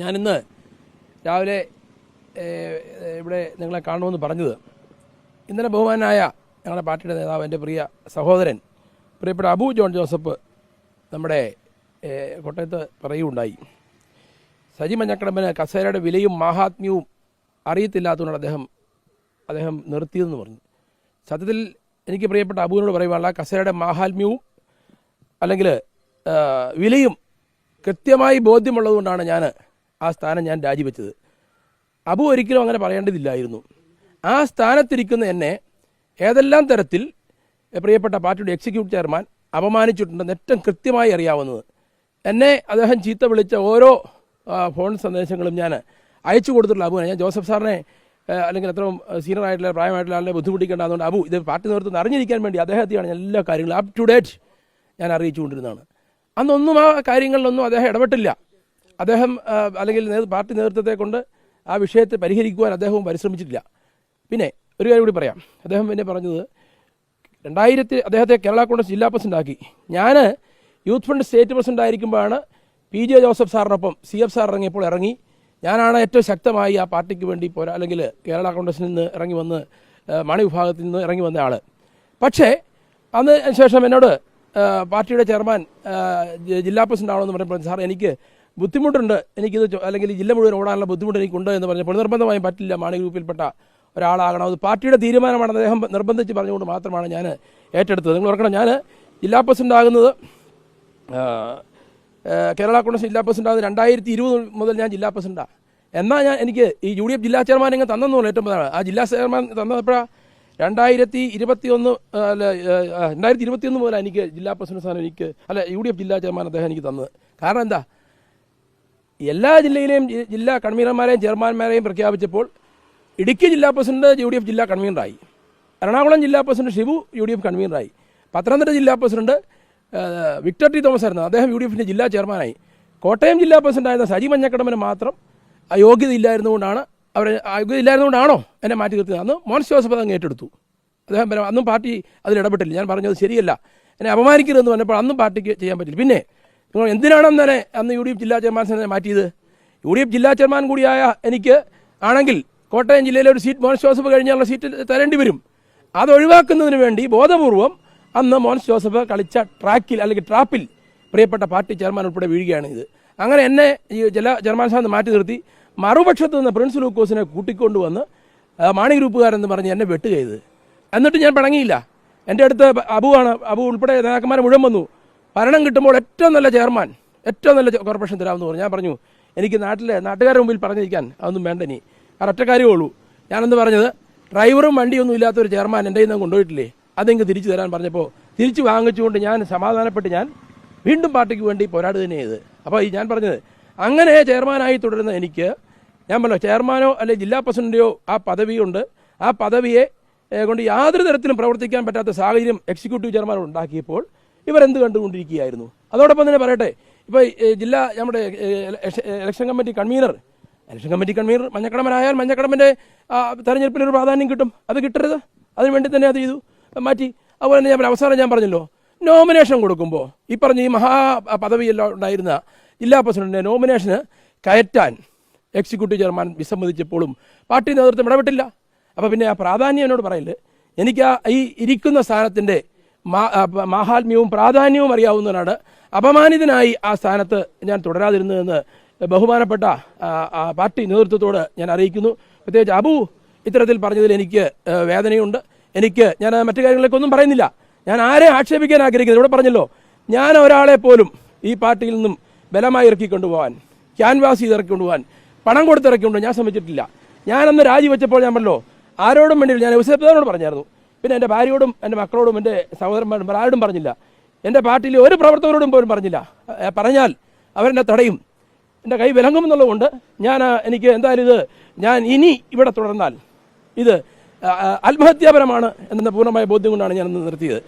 ഞാനിന്ന് രാവിലെ ഇവിടെ നിങ്ങളെ കാണുമെന്ന് പറഞ്ഞത് ഇന്നലെ ബഹുമാനായ ഞങ്ങളുടെ പാർട്ടിയുടെ നേതാവ് എന്റെ പ്രിയ സഹോദരൻ പ്രിയപ്പെട്ട അബു ജോൺ ജോസഫ് നമ്മുടെ കോട്ടയത്ത് പറയുകയുണ്ടായി. സജി മഞ്ഞക്കടമ്പന് കസേരയുടെ വിലയും മാഹാത്മ്യവും അറിയത്തില്ലാത്തതുകൊണ്ട് അദ്ദേഹം അദ്ദേഹം നിർത്തിയതെന്ന് പറഞ്ഞു. സത്യത്തിൽ എനിക്ക് പ്രിയപ്പെട്ട അബുവിനോട് പറയുവാനുള്ള കസേരയുടെ മാഹാത്മ്യവും അല്ലെങ്കിൽ വിലയും കൃത്യമായി ബോധ്യമുള്ളതുകൊണ്ടാണ് ഞാൻ ആ സ്ഥാനം ഞാൻ രാജിവെച്ചത്. അബു ഒരിക്കലും അങ്ങനെ പറയേണ്ടതില്ലായിരുന്നു. ആ സ്ഥാനത്തിരിക്കുന്ന എന്നെ ഏതെല്ലാം തരത്തിൽ പ്രിയപ്പെട്ട പാർട്ടിയുടെ എക്സിക്യൂട്ടീവ് ചെയർമാൻ അപമാനിച്ചിട്ടുണ്ടെന്ന് ഏറ്റവും കൃത്യമായി അറിയാവുന്നത്. എന്നെ അദ്ദേഹം ചീത്ത വിളിച്ച ഓരോ ഫോൺ സന്ദേശങ്ങളും ഞാൻ അയച്ചു കൊടുത്തിട്ടുള്ള അബുവിനെ ഞാൻ ജോസഫ് സാറിനെ അല്ലെങ്കിൽ അത്രയും സീനിയർ ആയിട്ടുള്ള പ്രായമായിട്ടുള്ള ആളിനെ ബുദ്ധിമുട്ടിക്കേണ്ട അതുകൊണ്ട് അബു ഇത് പാർട്ടി നേതൃത്വം അറിഞ്ഞിരിക്കാൻ വേണ്ടി അദ്ദേഹത്തെയാണ് ഞാൻ എല്ലാ കാര്യങ്ങളും അപ് ടു ഡേറ്റ് ഞാൻ അറിയിച്ചുകൊണ്ടിരുന്നതാണ്. അന്നൊന്നും ആ കാര്യങ്ങളിലൊന്നും അദ്ദേഹം ഇടപെട്ടില്ല. അദ്ദേഹം അല്ലെങ്കിൽ പാർട്ടി നേതൃത്വത്തെ കൊണ്ട് ആ വിഷയത്തെ പരിഹരിക്കുവാൻ അദ്ദേഹവും പരിശ്രമിച്ചിട്ടില്ല. പിന്നെ ഒരു കാര്യം കൂടി പറയാം. അദ്ദേഹം പിന്നെ പറഞ്ഞത് രണ്ടായിരത്തി അദ്ദേഹത്തെ കേരള കോൺഗ്രസ് ജില്ലാ പ്രസിഡന്റ് ആക്കി. ഞാൻ യൂത്ത് ഫണ്ട് സ്റ്റേറ്റ് പ്രസിഡന്റ് ആയിരിക്കുമ്പോഴാണ് പി ജെ ജോസഫ് സാറിനൊപ്പം സി എഫ് സാർ ഇറങ്ങിയപ്പോൾ ഇറങ്ങി. ഞാനാണ് ഏറ്റവും ശക്തമായി ആ പാർട്ടിക്ക് വേണ്ടി പോരാ അല്ലെങ്കിൽ കേരള കോൺഗ്രസിൽ നിന്ന് ഇറങ്ങി വന്ന് മണി വിഭാഗത്തിൽ നിന്ന് ഇറങ്ങി വന്ന ആൾ പക്ഷേ അന്ന് ശേഷം എന്നോട് പാർട്ടിയുടെ ചെയർമാൻ ജില്ലാ പ്രസിഡന്റ് ആണോ എന്ന് പറഞ്ഞപ്പോൾ സാർ എനിക്ക് ബുദ്ധിമുട്ടുണ്ട്. എനിക്കിത് അല്ലെങ്കിൽ ജില്ല മുഴുവൻ ഓടാനുള്ള ബുദ്ധിമുട്ട് എനിക്കുണ്ട് എന്ന് പറഞ്ഞപ്പോൾ നിർബന്ധമായും പറ്റില്ല. മാണി ഗ്രൂപ്പിൽപ്പെട്ട ഒരാളാകണം. അത് പാർട്ടിയുടെ തീരുമാനമാണ് അദ്ദേഹം നിർബന്ധിച്ച് പറഞ്ഞുകൊണ്ട് മാത്രമാണ് ഞാൻ ഏറ്റെടുത്തത്. നിങ്ങൾ ഓർക്കണം ഞാൻ ജില്ലാ പ്രസിഡന്റ് ആകുന്നത് കേരള കോൺഗ്രസ് ജില്ലാ പ്രസിഡന്റ് ആകുന്നത് രണ്ടായിരത്തി ഇരുപത് മുതൽ ഞാൻ ജില്ലാ പ്രസിഡന്റാണ് എന്നാൽ ഞാൻ എനിക്ക് ഈ യു ഡി എഫ് ജില്ലാ ചെയർമാൻ ഇങ്ങനെ തന്നെന്നുള്ള ഏറ്റവും പ്രധാനം ആ ജില്ലാ ചെയർമാൻ തന്നപ്പോഴാണ് രണ്ടായിരത്തി ഇരുപത്തി ഒന്ന് അല്ല രണ്ടായിരത്തി ഇരുപത്തി ഒന്ന് മുതൽ എനിക്ക് ജില്ലാ പ്രസിഡന്റ് സ്ഥാനം എനിക്ക് അല്ല യു ഡി എഫ് ജില്ലാ ചെയർമാൻ അദ്ദേഹം എനിക്ക് തന്നത്. കാരണം എന്താ? എല്ലാ ജില്ലയിലെയും ജില്ലാ കൺവീനർമാരെയും ചെയർമാൻമാരെയും പ്രഖ്യാപിച്ചപ്പോൾ ഇടുക്കി ജില്ലാ പ്രസിഡന്റ് യു ഡി എഫ് ജില്ലാ കൺവീനറായി. എറണാകുളം ജില്ലാ president Shibu U D F കൺവീനറായി. Pathanamthitta ജില്ലാ പ്രസിഡന്റ് വിക്ടർ ടി തോമസ് ആയിരുന്നു. അദ്ദേഹം യു ഡി എഫിന്റെ ജില്ലാ ചെയർമാനായി. കോട്ടയം ജില്ലാ പ്രസിഡന്റ് ആയിരുന്ന സജി മഞ്ഞക്കടമ്പന് മാത്രം യോഗ്യത ഇല്ലായിരുന്നുകൊണ്ടാണ് അവർ യോഗ്യത ഇല്ലായിരുന്നുകൊണ്ടാണോ എന്നെ മാറ്റി നിർത്തിയത്. അന്ന് മോൻസ് ജോസഫ് അതങ്ങ് ഏറ്റെടുത്തു. അദ്ദേഹം അന്നും പാർട്ടി അതിൽ ഇടപെട്ടില്ല. ഞാൻ പറഞ്ഞത് ശരിയല്ല. എന്നെ അപമാനിക്കരുതെന്ന് പറഞ്ഞപ്പോൾ അന്നും പാർട്ടിക്ക് ചെയ്യാൻ പറ്റില്ല. പിന്നെ നിങ്ങൾ എന്തിനാണ് അന്നേരെ അന്ന് യു ഡി എഫ് ജില്ലാ ചെയർമാൻ സ്ഥാനത്തെ മാറ്റിയത്? യു ഡി എഫ് ജില്ലാ ചെയർമാൻ കൂടിയായ എനിക്ക് ആണെങ്കിൽ കോട്ടയം ജില്ലയിലെ ഒരു സീറ്റ് മോൻസ് ജോസഫ് കഴിഞ്ഞാലുള്ള സീറ്റ് തരേണ്ടി വരും. അത് ഒഴിവാക്കുന്നതിന് വേണ്ടി ബോധപൂർവം അന്ന് മോൻസ് ജോസഫ് കളിച്ച ട്രാക്കിൽ അല്ലെങ്കിൽ ട്രാപ്പിൽ പ്രിയപ്പെട്ട പാർട്ടി ചെയർമാൻ ഉൾപ്പെടെ വീഴുകയാണ് ഇത്. അങ്ങനെ എന്നെ ഈ ജില്ലാ ചെയർമാൻ സ്ഥാനത്ത് മാറ്റി നിർത്തി. മറുപക്ഷത്ത് നിന്ന് പ്രിൻസ് ലൂക്കോസിനെ കൂട്ടിക്കൊണ്ടുവന്ന് മാണി ഗ്രൂപ്പുകാരെന്ന് പറഞ്ഞ് എന്നെ വെട്ടുകയത് എന്നിട്ട് ഞാൻ പിണങ്ങിയില്ല. എന്റെ അടുത്ത് അബുവാണ് അബു ഉൾപ്പെടെ നേതാക്കന്മാരെ മുഴുവൻ വന്നു. ഭരണം കിട്ടുമ്പോൾ ഏറ്റവും നല്ല ചെയർമാൻ ഏറ്റവും നല്ല കോർപ്പറേഷൻ തരാമെന്ന് പറഞ്ഞു. ഞാൻ പറഞ്ഞു എനിക്ക് നാട്ടിലെ നാട്ടുകാരുടെ മുമ്പിൽ പറഞ്ഞിരിക്കാൻ അതൊന്നും വേണ്ട ഇനി. അത് ഒറ്റ കാര്യമേ ഉള്ളൂ. ഞാനെന്ന് പറഞ്ഞത് ഡ്രൈവറും വണ്ടിയൊന്നും ഇല്ലാത്ത ഒരു ചെയർമാൻ എന്റെ നിന്ന് കൊണ്ടുപോയിട്ടില്ലേ? അതെങ്കിൽ തിരിച്ചു തരാൻ പറഞ്ഞപ്പോൾ തിരിച്ചു വാങ്ങിച്ചുകൊണ്ട് ഞാൻ സമാധാനപ്പെട്ട് ഞാൻ വീണ്ടും പാർട്ടിക്ക് വേണ്ടി പോരാടുക തന്നെ ചെയ്ത്. അപ്പോൾ ഈ ഞാൻ പറഞ്ഞത് അങ്ങനെ ചെയർമാനായി തുടരുന്ന എനിക്ക് ഞാൻ പറഞ്ഞു ചെയർമാനോ അല്ലെങ്കിൽ ജില്ലാ പ്രസിഡന്റോ ആ പദവിയുണ്ട് ആ പദവിയെ കൊണ്ട് യാതൊരു തരത്തിലും പ്രവർത്തിക്കാൻ പറ്റാത്ത സാഹചര്യം എക്സിക്യൂട്ടീവ് ചെയർമാൻ ഉണ്ടാക്കിയപ്പോൾ ഇവരെന്ത് കണ്ടുകൊണ്ടിരിക്കുകയായിരുന്നു? അതോടൊപ്പം തന്നെ പറയട്ടെ ഇപ്പോൾ ജില്ലാ നമ്മുടെ election- committee convener election committee convener മഞ്ഞക്കടമ്പനായാൽ മഞ്ഞക്കടമ്പന്റെ തെരഞ്ഞെടുപ്പിനൊരു പ്രാധാന്യം കിട്ടും. അത് കിട്ടരുത്. അതിനുവേണ്ടി തന്നെ അത് ചെയ്തു. മാറ്റി അതുപോലെ തന്നെ ഞാൻ അവസാനം ഞാൻ പറഞ്ഞല്ലോ നോമിനേഷൻ കൊടുക്കുമ്പോൾ ഈ പറഞ്ഞ ഈ മഹാ പദവിയെല്ലാം ഉണ്ടായിരുന്ന ജില്ലാ പ്രസിഡന്റിന്റെ നോമിനേഷന് കയറ്റാൻ എക്സിക്യൂട്ടീവ് ചെയർമാൻ വിസമ്മതിച്ചപ്പോഴും പാർട്ടി നേതൃത്വം ഇടപെട്ടില്ല. അപ്പോൾ പിന്നെ ആ പ്രാധാന്യം എന്നോട് പറയില്ല എനിക്ക് ആ ഈ ഇരിക്കുന്ന പ- മാഹാത്മ്യവും പ്രാധാന്യവും അറിയാവുന്നതിനാണ് അപമാനിതനായി ആ സ്ഥാനത്ത് ഞാൻ തുടരാതിരുന്നതെന്ന് ബഹുമാനപ്പെട്ട പാർട്ടി നേതൃത്വത്തോട് ഞാൻ അറിയിക്കുന്നു. പ്രത്യേകിച്ച് അബു ഇത്തരത്തിൽ പറഞ്ഞതിൽ എനിക്ക് വേദനയുണ്ട്. എനിക്ക് ഞാൻ മറ്റു കാര്യങ്ങളിലേക്കൊന്നും പറയുന്നില്ല. ഞാൻ ആരെ ആക്ഷേപിക്കാൻ ആഗ്രഹിക്കുന്നത് ഇവിടെ പറഞ്ഞല്ലോ. ഞാൻ ഒരാളെ പോലും ഈ പാർട്ടിയിൽ നിന്നും ബലമായി ഇറക്കി കൊണ്ടുപോകാൻ ക്യാൻവാസ് ചെയ്ത് ഇറക്കി കൊണ്ടുപോകാൻ പണം കൊടുത്ത് ഇറക്കി കൊണ്ടുപോകാൻ ഞാൻ ശ്രമിച്ചിട്ടില്ല ഞാനന്ന് രാജിവെച്ചപ്പോൾ ഞാൻ പറഞ്ഞല്ലോ ആരോടും വേണ്ടി ഞാൻ യുസഫിനോട് പറഞ്ഞായിരുന്നു. പിന്നെ എന്റെ ഭാര്യയോടും എന്റെ മക്കളോടും എന്റെ സഹോദരന്മാരും ആരോടും പറഞ്ഞില്ല. എന്റെ പാർട്ടിയിലെ ഒരു പ്രവർത്തകരോടും പോലും പറഞ്ഞില്ല. പറഞ്ഞാൽ അവരെന്നെ തടയും. എന്റെ കൈ വിലങ്ങും എന്നുള്ളതുകൊണ്ട് ഞാൻ എനിക്ക് എന്തായാലും ഇത് ഞാൻ ഇനി ഇവിടെ തുടർന്നാൽ ഇത് ആത്മഹത്യാപരമാണ് എന്ന പൂർണമായ ബോധ്യം കൊണ്ടാണ് ഞാൻ നിർത്തിയത്.